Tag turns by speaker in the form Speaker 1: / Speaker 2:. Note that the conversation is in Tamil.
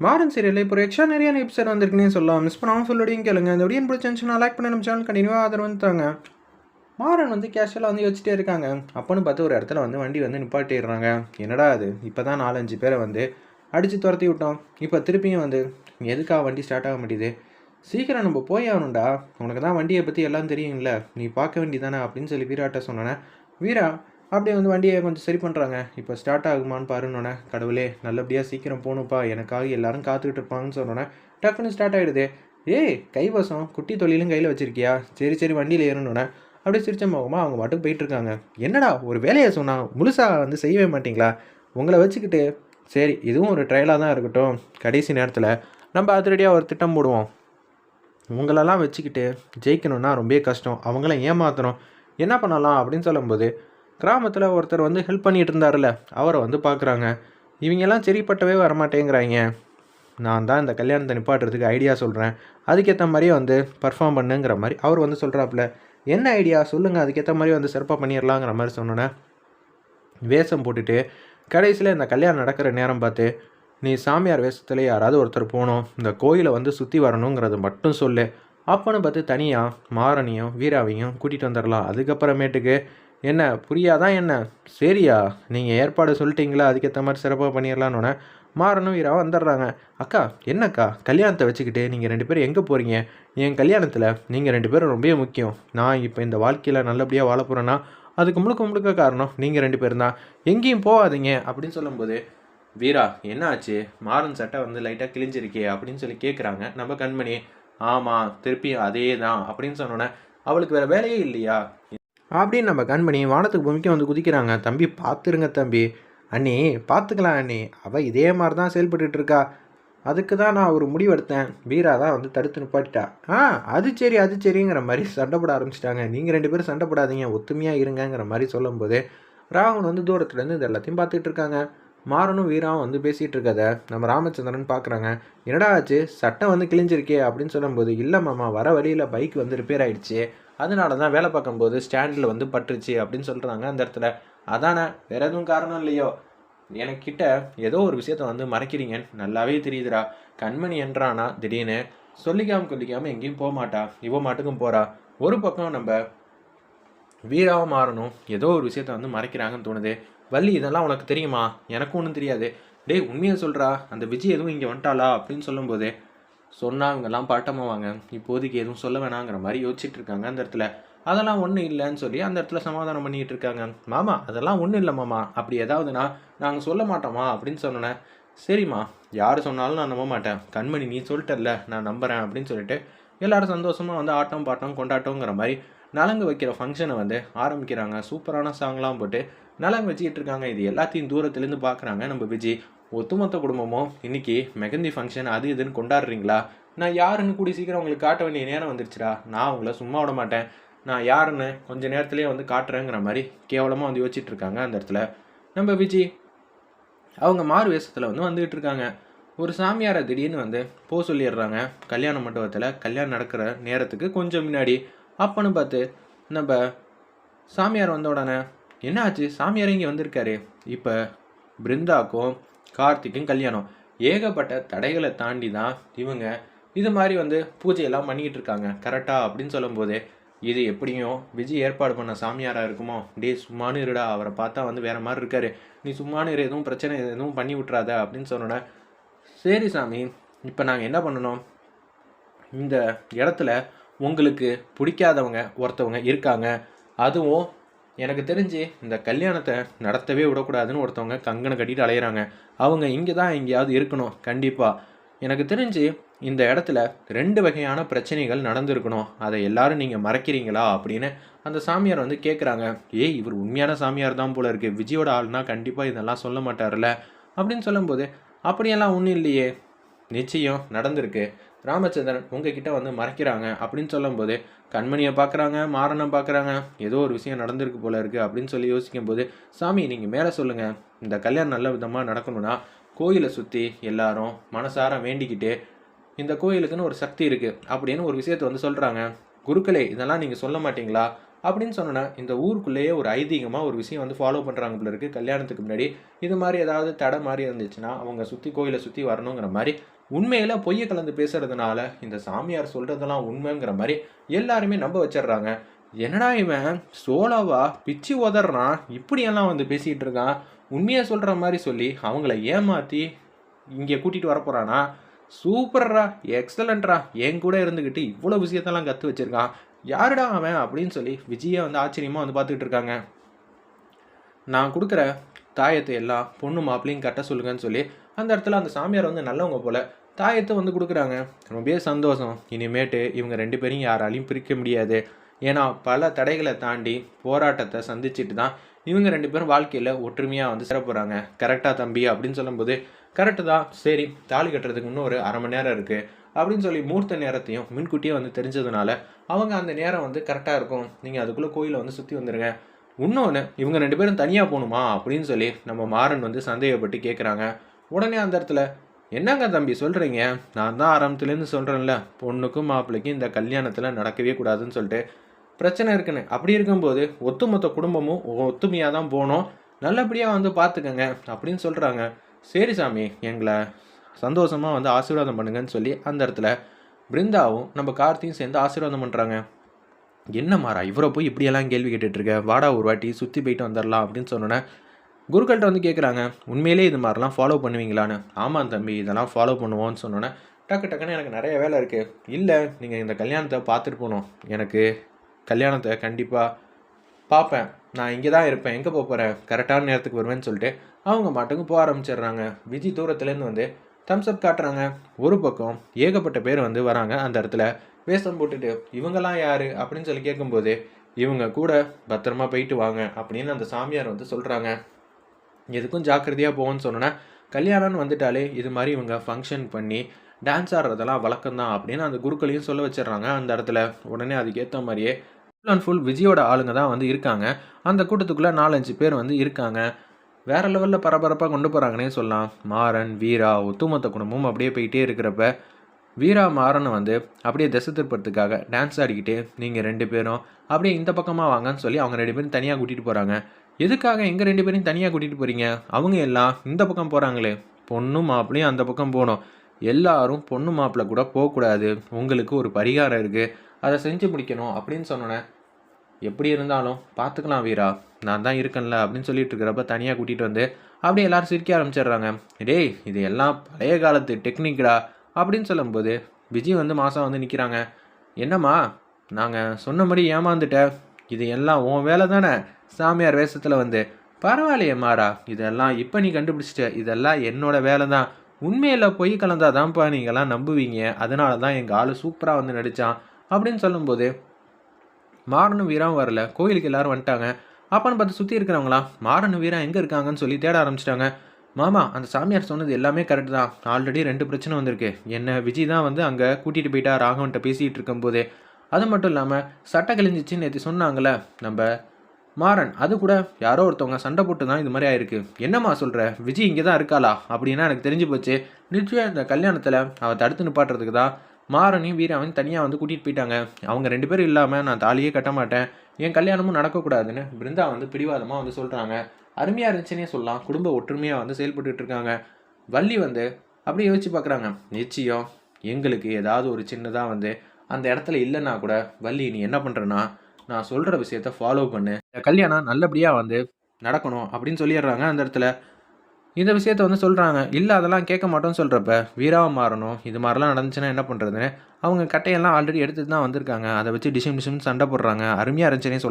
Speaker 1: மாறன் சீரியல் இப்போ எக்ஸ்ட்ரா நிறைய எபிசோட் வந்திருக்குன்னே சொல்லலாம். மிஸ் பண்ணாமல் ஃபுல்லோடையும் கேளுங்க. இந்த வீடியோ பிடிச்சிருந்துச்சுன்னா லைக் பண்ணி நம்ம சேனல் கண்டினியூவாக ஆதரவு வந்துட்டாங்க மாறன் வந்து கேஷுவலாக வந்து யோசிச்சிட்டே இருக்காங்க. அப்போன்னு பார்த்து ஒரு இடத்துல வந்து வண்டி வந்து நிப்பாட்டிடுறாங்க. என்னடா அது? இப்போ தான் நாலஞ்சு பேரை வந்து அடித்து துரத்தி விட்டோம். இப்போ திருப்பியும் வந்து எதுக்காக வண்டி ஸ்டார்ட் ஆக மாட்டேது சீக்கிரம் நம்ம போய் ஆகணும்டா. உனக்கு தான் வண்டியை பற்றி எல்லாம் தெரியும்ல. நீ பார்க்க வேண்டியதானே அப்படின்னு சொல்லி வீராட்ட சொன்னேன் வீரா அப்படியே வந்து வண்டியை கொஞ்சம் சரி பண்ணுறாங்க இப்போ ஸ்டார்ட் ஆகுமான்னு பாருன்னொன்னே கடவுளே நல்லபடியாக சீக்கிரம் போகணுப்பா எனக்காக எல்லாரும் காத்துக்கிட்டு இருப்பாங்கன்னு சொன்னோன்னே டக்குன்னு ஸ்டார்ட் ஆகிடுது ஏய் கைவசம் குட்டி தொழிலும் கையில் வச்சிருக்கியா? சரி சரி வண்டியில் ஏறணுன்னே அப்படியே சிரிச்ச முகமாக அவங்க மட்டும் போயிட்டுருக்காங்க என்னடா ஒரு வேலையை சொன்னால் முழுசாக வந்து செய்யவே மாட்டிங்களா? உங்களை வச்சுக்கிட்டு சரி இதுவும் ஒரு ட்ரையலாக தான் இருக்கட்டும். கடைசி நேரத்தில் நம்ம அதிரடியாக ஒரு திட்டம் போடுவோம். உங்களெல்லாம் வச்சுக்கிட்டு ஜெயிக்கணும்னா ரொம்ப கஷ்டம். அவங்கள ஏமாத்தணும். என்ன பண்ணலாம் அப்படின்னு சொல்லும்போது கிராமத்தில் ஒருத்தர் வந்து ஹெல்ப் பண்ணிகிட்டு இருந்தார்ல அவரை வந்து பார்க்குறாங்க இவங்கெல்லாம் சரிப்பட்டவே வரமாட்டேங்கிறாங்க நான் தான் இந்த கல்யாணத்தை நிப்பாட்டுறதுக்கு ஐடியா சொல்கிறேன் அதுக்கேற்ற மாதிரியே வந்து பர்ஃபார்ம் பண்ணுங்கிற மாதிரி அவர் வந்து சொல்கிறாப்புல என்ன ஐடியா சொல்லுங்கள் அதுக்கேற்ற மாதிரி வந்து சிறப்பாக பண்ணிடலாங்கிற மாதிரி சொன்னோன்னே வேஷம் போட்டுட்டு கடைசியில் இந்த கல்யாணம் நடக்கிற நேரம் பார்த்து நீ சாமியார் வேஷத்தில் யாராவது ஒருத்தர் போகணும் இந்த கோயிலை வந்து சுற்றி வரணுங்கிறத மட்டும் சொல்லு. அப்போன்னு பார்த்து தனியாக மாரணியும் வீராவையும் கூட்டிகிட்டு வந்துடலாம் அதுக்கப்புறமேட்டுக்கு என்ன புரியாதான் என்ன? சரியா நீங்கள் ஏற்பாடு சொல்லிட்டீங்களா? அதுக்கேற்ற மாதிரி சிறப்பாக பண்ணிடலான்னு மாறனும் வீரா வந்துடுறாங்க அக்கா என்னக்கா? கல்யாணத்தை வச்சுக்கிட்டு நீங்கள் ரெண்டு பேரும் எங்கே போகிறீங்க என் கல்யாணத்தில் நீங்கள் ரெண்டு பேரும் ரொம்ப முக்கியம். நான் இப்போ இந்த வாழ்க்கையில் நல்லபடியாக வாழ போகிறேன்னா அதுக்கு முழுக்க முழுக்க காரணம் நீங்கள் ரெண்டு பேரும் தான். எங்கேயும் போகாதீங்க அப்படின்னு சொல்லும்போது வீரா என்ன ஆச்சு? மாறன் சட்டை வந்து லைட்டாக கிழிஞ்சிருக்கே அப்படின்னு சொல்லி கேட்குறாங்க நம்ம கண்மணி ஆமாம் திருப்பி அதே தான் அப்படின்னு சொன்னோன்னே அவளுக்கு வேறு வேலையே இல்லையா? அப்படின்னு நம்ம கண்மணி வானத்துக்கு பூமிக்கு வந்து குதிக்கிறாங்க. தம்பி பார்த்துருங்க தம்பி. அண்ணி பார்த்துக்கலாம் அண்ணி. அவள் இதே மாதிரி தான் செயல்பட்டுட்டு இருக்கா. அதுக்கு தான் நான் ஒரு முடிவெடுத்தேன். வீரா தான் வந்து தடுத்து நிப்பாட்டிட்டா. ஆ அது சரி அது சரிங்கிற மாதிரி சண்டை போட ஆரம்பிச்சிட்டாங்க. நீங்கள் ரெண்டு பேரும் சண்டை போடாதீங்க ஒத்துமையாக இருங்கங்கிற மாதிரி சொல்லும்போது ராவன் வந்து தூரத்துலேருந்து இது எல்லாத்தையும் பார்த்துட்டு இருக்காங்க. மாறனும் வீராவும் வந்து பேசிகிட்டு இருக்கத நம்ம ராமச்சந்திரன் பார்க்குறாங்க என்னடா ஆச்சு? சட்டை வந்து கிழிஞ்சிருக்கே அப்படின்னு சொல்லும்போது இல்லை மாமா வர வழியில் பைக் வந்து ரிப்பேர் ஆகிடுச்சு அதனால தான் வேலை பார்க்கும்போது ஸ்டாண்டில் வந்து பட்டுருச்சு அப்படின்னு சொல்கிறாங்க அந்த இடத்துல. அதானே வேற எதுவும் காரணம் இல்லையோ? எனக்கிட்ட ஏதோ ஒரு விஷயத்த வந்து மறைக்கிறீங்க. நல்லாவே தெரியுதுடா. கண்மணி என்றானா? திடீர்னு. சொல்லிக்காம கொல்லிக்காமல் எங்கேயும் போக மாட்டா. இவ மாட்டுக்கும் போறா. ஒரு பக்கம் நம்ம வீராக மாறணும் ஏதோ ஒரு விஷயத்த வந்து மறைக்கிறாங்கன்னு தோணுது. வள்ளி இதெல்லாம் உனக்கு தெரியுமா? எனக்கும் ஒன்றும் தெரியாது. டேய் உண்மையை சொல்கிறா அந்த விஜய் எதுவும் இங்கே வந்துட்டாளா? அப்படின்னு சொல்லும்போது சொன்னா இவங்கெல்லாம் இப்போதைக்கு எதுவும் சொல்ல வேணாங்கிற மாதிரி யோசிச்சுட்டு இருக்காங்க அந்த இடத்துல. அதெல்லாம் ஒன்றும் இல்லைன்னு சொல்லி அந்த இடத்துல சமாதானம் பண்ணிகிட்டு இருக்காங்க மாமா அதெல்லாம் ஒன்றும் இல்லை மாமா. அப்படி ஏதாவதுனா நாங்கள் சொல்ல மாட்டோமா அப்படின்னு சொன்னேன் சரிம்மா யார் சொன்னாலும் நான் நம்ப மாட்டேன். கண்மணி நீ சொல்லிட்டல நான் நம்புகிறேன் அப்படின்னு சொல்லிட்டு எல்லாரும் சந்தோஷமாக வந்து ஆட்டம் பாட்டம் கொண்டாட்டங்கிற மாதிரி நலங்கு வைக்கிற ஃபங்க்ஷனை வந்து ஆரம்பிக்கிறாங்க. சூப்பரான சாங்லாம் போட்டு நலங்கு வச்சுக்கிட்டு இருக்காங்க இது எல்லாத்தையும் தூரத்துலேருந்து பார்க்குறாங்க நம்ம விஜய் ஒத்துமொத்த குடும்பமும் இன்னைக்கு மெகந்தி ஃபங்க்ஷன் அது இதுன்னு கொண்டாடுறீங்களா? நான் யாருன்னு கூடி சீக்கிரம் உங்களுக்கு காட்ட வேண்டிய நேரம் வந்துருச்சுடா. நான் உங்களை சும்மா விட மாட்டேன். நான் யாருன்னு கொஞ்ச நேரத்துலேயே வந்து காட்டுறேங்கிற மாதிரி கேவலமாக வந்து யோசிச்சுட்டு இருக்காங்க அந்த இடத்துல. நம்ம விஜி அவங்க மாறு வேஷத்தில் வந்து வந்துகிட்டு இருக்காங்க ஒரு சாமியாரை திடீர்னு வந்து போக சொல்லிடுறாங்க. கல்யாண மண்டபத்தில் கல்யாணம் நடக்கிற நேரத்துக்கு கொஞ்சம் முன்னாடி. அப்போன்னு பார்த்து நம்ம சாமியார் வந்த உடனே என்ன ஆச்சு சாமியார் இங்கே வந்திருக்காரு? இப்போ பிருந்தாக்கும் கார்த்திக்கும் கல்யாணம். ஏகப்பட்ட தடைகளை தாண்டி தான் இவங்க இது மாதிரி வந்து பூஜையெல்லாம் பண்ணிக்கிட்டு இருக்காங்க. கரெக்டா அப்படின்னு சொல்லும்போது இது எப்படியும் விஜய் ஏற்பாடு பண்ண சாமியாராக இருக்குமோ? டே சும்மானு இருடா. அவரை பார்த்தா வந்து வேறு மாதிரி இருக்காரு. நீ சும்மானு இரு. எதுவும் பிரச்சனை எதுவும் பண்ணி விட்றாத அப்படின்னு சொன்னோன்னே சரி சாமி இப்போ நாங்கள் என்ன பண்ணணும்? இந்த இடத்துல உங்களுக்கு பிடிக்காதவங்க ஒருத்தவங்க இருக்காங்க. அதுவும் எனக்கு தெரிஞ்சு இந்த கல்யாணத்தை நடத்தவே விடக்கூடாதுன்னு ஒருத்தவங்க கங்கனை கட்டிட்டு அலையிறாங்க. அவங்க இங்கே தான் எங்கேயாவது இருக்கணும் கண்டிப்பாக எனக்கு தெரிஞ்சு இந்த இடத்துல ரெண்டு வகையான பிரச்சனைகள் நடந்திருக்கணும். அதை எல்லாரும் நீங்கள் மறக்கிறீங்களா அப்படின்னு அந்த சாமியார் வந்து கேட்குறாங்க ஏய் இவர் உண்மையான சாமியார் தான் போல இருக்குது விஜயோட ஆள்னா கண்டிப்பாக இதெல்லாம் சொல்ல மாட்டார்ல அப்படின்னு சொல்லும்போது அப்படியெல்லாம் ஒன்றும் இல்லையே. நிச்சயம் நடந்திருக்கு. ராமச்சந்திரன் உங்ககிட்ட வந்து மறைக்கிறாங்க அப்படின்னு சொல்லும்போது கண்மணியை பார்க்குறாங்க மாறனை பார்க்குறாங்க ஏதோ ஒரு விஷயம் நடந்திருக்கு போல இருக்கு அப்படின்னு சொல்லி யோசிக்கும் போது சாமி நீங்கள் மேலே சொல்லுங்கள் இந்த கல்யாணம் நல்ல விதமாக நடக்கணும்னா கோயிலை சுற்றி எல்லாரும் மனசார வேண்டிக்கிட்டு இந்த கோயிலுக்குன்னு ஒரு சக்தி இருக்குது அப்படின்னு ஒரு விஷயத்தை வந்து சொல்கிறாங்க குருக்களே இதெல்லாம் நீங்கள் சொல்ல மாட்டீங்களா? அப்படின்னு சொன்னோன்னா இந்த ஊருக்குள்ளேயே ஒரு ஐதீகமாக ஒரு விஷயம் வந்து ஃபாலோ பண்ணுறாங்க போல இருக்குது கல்யாணத்துக்கு முன்னாடி இது மாதிரி ஏதாவது தடை மாதிரி இருந்துச்சுன்னா அவங்க சுற்றி கோயிலை சுற்றி வரணுங்கிற மாதிரி உண்மையில் பொய்யை கலந்து பேசுறதுனால இந்த சாமியார் சொல்கிறதெல்லாம் உண்மைங்கிற மாதிரி எல்லாருமே நம்ப வச்சிடுறாங்க. என்னடா இவன்? சோலோவா பிச்சு உதறான்? இப்படியெல்லாம் வந்து பேசிகிட்டு இருக்கான். உண்மையை சொல்கிற மாதிரி சொல்லி அவங்கள ஏமாற்றி இங்கே கூட்டிகிட்டு வரப்போகிறானா சூப்பர்ரா எக்ஸலண்ட்ரா என் கூட இருந்துக்கிட்டு இவ்வளோ விஷயத்தெல்லாம் கற்று வச்சுருக்கான். யாருடா அவன் அப்படின்னு சொல்லி விஜயை வந்து ஆச்சரியமாக வந்து பார்த்துக்கிட்டு இருக்காங்க. நான் கொடுக்குற தாயத்தை எல்லாம் பொண்ணு மாப்பிள்ளையும் கட்ட சொல்லுங்கன்னு சொல்லி அந்த இடத்துல அந்த சாமியார் வந்து நல்லவங்க போல தாயத்தை வந்து கொடுக்குறாங்க. ரொம்பவே சந்தோஷம். இனிமேட்டு இவங்க ரெண்டு பேரையும் யாராலையும் பிரிக்க முடியாது. ஏன்னா பல தடைகளை தாண்டி போராட்டத்தை சந்திச்சுட்டு தான் இவங்க ரெண்டு பேரும் வாழ்க்கையில் ஒற்றுமையாக வந்து சேர போகிறாங்க கரெக்டாக தம்பி அப்படின்னு சொல்லும்போது கரெக்டு தான். சரி தாலி கட்டுறதுக்கு இன்னும் ஒரு அரை மணி நேரம் இருக்குது அப்படின்னு சொல்லி மூர்த்த நேரத்தையும் முன்கூட்டியே வந்து தெரிஞ்சதுனால அவங்க அந்த நேரம் வந்து கரெக்டாக இருக்கும். நீங்கள் அதுக்குள்ளே கோயிலை வந்து சுற்றி வந்துடுங்க இன்னொன்று இவங்க ரெண்டு பேரும் தனியாக போகணுமா? அப்படின்னு சொல்லி நம்ம மாறன் வந்து சந்தேகப்பட்டு கேட்குறாங்க உடனே அந்த இடத்துல என்னங்க தம்பி சொல்கிறீங்க நான் தான் ஆரம்பத்துலேருந்து சொல்கிறேன்ல பொண்ணுக்கும் மாப்பிள்ளைக்கும் இந்த கல்யாணத்தில் நடக்கவே கூடாதுன்னு சொல்லிட்டு பிரச்சனை இருக்குன்னு. அப்படி இருக்கும்போது ஒட்டுமொத்த குடும்பமும் ஒத்துமையாக தான் போகணும் நல்லபடியாக வந்து பார்த்துக்கங்க அப்படின்னு சொல்கிறாங்க சரி சாமி எங்களை சந்தோஷமாக வந்து ஆசீர்வாதம் பண்ணுங்கன்னு சொல்லி அந்த இடத்துல பிருந்தாவும் நம்ம கார்த்தியும் சேர்ந்து ஆசீர்வாதம் பண்ணுறாங்க என்ன மாறா இவரை போய் இப்படியெல்லாம் கேள்வி கேட்டுட்ருக்க? வாடா ஒரு வாட்டி சுற்றி போயிட்டு வந்துடலாம் அப்படின்னு சொன்னோன்னே குருக்கள்கிட்ட வந்து கேட்குறாங்க உண்மையிலே இது மாதிரிலாம் ஃபாலோ பண்ணுவீங்களான்னு? ஆமாம் தம்பி இதெல்லாம் ஃபாலோ பண்ணுவோன்னு சொன்னோன்னே டக்கு டக்குன்னு எனக்கு நிறைய வேலை இருக்குது இல்லை நீங்கள் இந்த கல்யாணத்தை பார்த்துட்டு போகணும். எனக்கு கல்யாணத்தை கண்டிப்பாக பார்ப்பேன். நான் இங்கே தான் இருப்பேன். எங்கே போக போகிறேன் கரெக்டான நேரத்துக்கு வருவேன்னு சொல்லிட்டு அவங்க மாட்டுக்கு போக ஆரம்பிச்சிடுறாங்க. விஜி தூரத்துலேருந்து வந்து தம்ஸ் அப் காட்டுறாங்க. ஒரு பக்கம் ஏகப்பட்ட பேர் வந்து வராங்க அந்த இடத்துல. வேஷம் போட்டுட்டு இவங்கெல்லாம் யார்? அப்படின்னு சொல்லி கேட்கும்போது இவங்க கூட பத்திரமா போயிட்டு வாங்க அப்படின்னு அந்த சாமியார் வந்து சொல்கிறாங்க எதுக்கும் ஜாக்கிரதையாக போவோன்னு சொன்னோன்னா கல்யாணம்னு வந்துட்டாலே இது மாதிரி இவங்க ஃபங்க்ஷன் பண்ணி டான்ஸ் ஆடுறதெல்லாம் வழக்கம்தான் அப்படின்னு அந்த குருக்களையும் சொல்ல வச்சிடுறாங்க அந்த இடத்துல. உடனே அதுக்கேற்ற மாதிரியே ஃபுல் அண்ட் ஃபுல் விஜயோட ஆளுங்க தான் வந்து இருக்காங்க. அந்த கூட்டத்துக்குள்ளே நாலஞ்சு பேர் வந்து இருக்காங்க. வேற லெவலில் பரபரப்பாக கொண்டு போகிறாங்கன்னே சொல்லலாம். மாறன் வீரா ஒத்துமொத்த குணமும் அப்படியே போயிட்டே இருக்கிறப்ப வீரா மாறன் வந்து அப்படியே திசை திருப்பறதுக்காக டான்ஸ் ஆடிக்கிட்டு நீங்கள் ரெண்டு பேரும் அப்படியே இந்த பக்கமாக வாங்கன்னு சொல்லி அவங்க ரெண்டு பேரும் தனியாக கூட்டிகிட்டு போகிறாங்க எதுக்காக எங்கள் ரெண்டு பேரையும் தனியாக கூட்டிகிட்டு போகிறீங்க அவங்க எல்லாம் இந்த பக்கம் போகிறாங்களே பொண்ணும் மாப்பிளையும் அந்த பக்கம் போகணும். எல்லாரும் பொண்ணு மாப்பிள்ளை கூட போகக்கூடாது. உங்களுக்கு ஒரு பரிகாரம் இருக்குது அதை செஞ்சு முடிக்கணும். அப்படின்னு சொன்னோன்னே எப்படி இருந்தாலும் பார்த்துக்கலாம் வீரா. நான் தான் இருக்கேன்ல அப்படின்னு சொல்லிட்டு இருக்கிறப்ப தனியாக கூட்டிகிட்டு வந்து அப்படியே எல்லாரும் சிரிக்க ஆரம்பிச்சிடுறாங்க. டேய் இது எல்லாம் பழைய காலத்து டெக்னிக்டா? அப்படின்னு சொல்லும்போது விஜய் வந்து மாதம் வந்து நிற்கிறாங்க என்னம்மா நாங்கள் சொன்னபடி ஏமாந்துட்ட. இது எல்லாம் உன் வேலை தானே? சாமியார் வேஷத்தில் வந்து பரவாயில்லையே மாறா. இதெல்லாம் இப்போ நீ கண்டுபிடிச்சிட்ட. இதெல்லாம் என்னோட வேலை தான். உண்மையில் பொய் கலந்தாதான்ப்பா நீங்கள்லாம் நம்புவீங்க. அதனால தான் எங்கள் ஆள் சூப்பராக வந்து நடித்தான் அப்படின்னு சொல்லும்போது மாறனும் வீராவும் வரல. கோயிலுக்கு எல்லாரும் வந்துட்டாங்க. அப்பன்னு பார்த்து சுற்றி இருக்கிறவங்களா? மாறனும் வீரா எங்கே இருக்காங்கன்னு சொல்லி தேட ஆரம்பிச்சிட்டாங்க. மாமா அந்த சாமியார் சொன்னது எல்லாமே கரெக்ட் தான். ஆல்ரெடி ரெண்டு பிரச்சனை வந்திருக்கு. என்ன விஜய் தான் வந்து அங்கே கூட்டிகிட்டு போயிட்டா ராகவன்ட்ட பேசிகிட்டு இருக்கும்போது. அது மட்டும் இல்லாமல் சட்டை கிழிஞ்சிச்சின்னு நேற்று சொன்னாங்களே நம்ம மாறன் அது கூட யாரோ ஒருத்தவங்க சண்டை போட்டு தான் இது மாதிரி ஆயிருக்கு. என்னம்மா சொல்கிற விஜய் இங்கே தான் இருக்காளா? அப்படின்னா எனக்கு தெரிஞ்சு போச்சு. நிச்சயம் இந்த கல்யாணத்தில் அவள் தடுத்து நிப்பாட்டுறதுக்கு தான் மாறனையும் வீராவையும் தனியாக வந்து கூட்டிகிட்டு போயிட்டாங்க. அவங்க ரெண்டு பேரும் இல்லாமல் நான் தாலியே கட்ட மாட்டேன். என் கல்யாணமும் நடக்கக்கூடாதுன்னு பிருந்தா வந்து பிடிவாதமாக வந்து சொல்கிறாங்க அருமையாக இருந்துச்சுன்னே சொல்லலாம். குடும்ப ஒற்றுமையாக வந்து செயல்பட்டுட்டு இருக்காங்க. வள்ளி வந்து அப்படியே யோசிச்சு பார்க்குறாங்க நிச்சயம் எங்களுக்கு ஏதாவது ஒரு சின்னதாக வந்து அந்த இடத்துல இல்லைன்னா கூட வள்ளி நீ என்ன பண்ணுறனா நான் சொல்கிற விஷயத்த ஃபாலோ பண்ணு. கல்யாணம் நல்லபடியாக வந்து நடக்கணும் அப்படின்னு சொல்லிடுறாங்க அந்த இடத்துல. இந்த விஷயத்த வந்து சொல்கிறாங்க இல்லை அதெல்லாம் கேட்க மாட்டோம்னு சொல்கிறப்ப வீராவை மாறணும் இது மாதிரிலாம் நடந்துச்சுன்னா என்ன பண்ணுறதுன்னு அவங்க கட்டையெல்லாம் ஆல்ரெடி எடுத்துட்டு தான் வந்திருக்காங்க. அதை வச்சு டிசிம் டிசிம்னு சண்டை போடுறாங்க. அருமையாக இருந்துச்சுன்னே சொல்ல